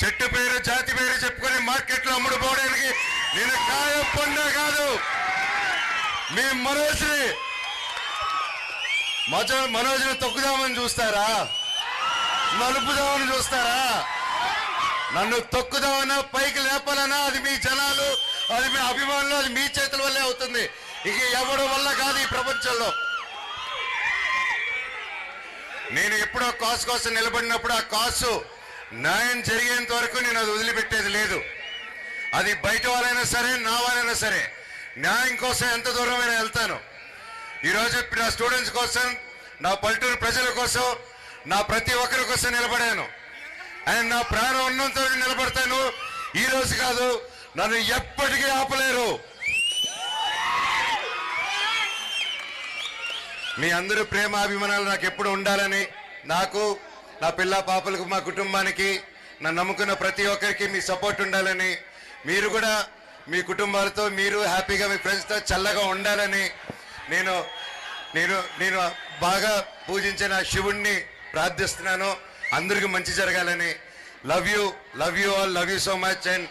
చెట్టు పేరు జాతి పేరు చెప్పుకొని మార్కెట్లో అమ్ముడు పోవడానికి నేను కాయ పొంద కాదు. మీ మనోజ్ని మజ మనోజ్ని తొక్కుదామని చూస్తారా? నలుపుదామని చూస్తారా? నన్ను తొక్కుదామన్నా పైకి లేపాలన్నా అది మీ జనాలు అది మీ అభిమానులు అది మీ చేతుల వల్లే అవుతుంది. ఇక ఎవడి వల్ల కాదు ఈ ప్రపంచంలో. నేను ఎప్పుడో కాసు కోసం నిలబడినప్పుడు ఆ కాసు న్యాయం జరిగేంత వరకు నేను అది వదిలిపెట్టేది లేదు. అది బయట వాళ్ళైనా సరే నా వాళ్ళైనా సరే. న్యాయం కోసం ఎంత దూరమైనా వెళ్తాను. ఈరోజు నా స్టూడెంట్స్ కోసం నా పల్లెటూరు ప్రజల కోసం నా ప్రతి ఒక్కరి కోసం నిలబడాను. అండ్ నా ప్రాణం ఉన్నంత వరకు నిలబడతాను. ఈ రోజు కాదు నన్ను ఎప్పటికీ ఆపలేరు. మీ అందరూ ప్రేమ అభిమానాలు నాకు ఎప్పుడు ఉండాలని నాకు నా పిల్ల పాపలకు మా కుటుంబానికి నన్ను నమ్ముకున్న ప్రతి ఒక్కరికి మీ సపోర్ట్ ఉండాలని మీరు కూడా మీ కుటుంబాలతో మీరు హ్యాపీగా మీ ఫ్రెండ్స్తో చల్లగా ఉండాలని నేను నేను నేను బాగా పూజించిన శివుణ్ణి ప్రార్థిస్తున్నాను. అందరికీ మంచి జరగాలని. Love you love you all love you so much and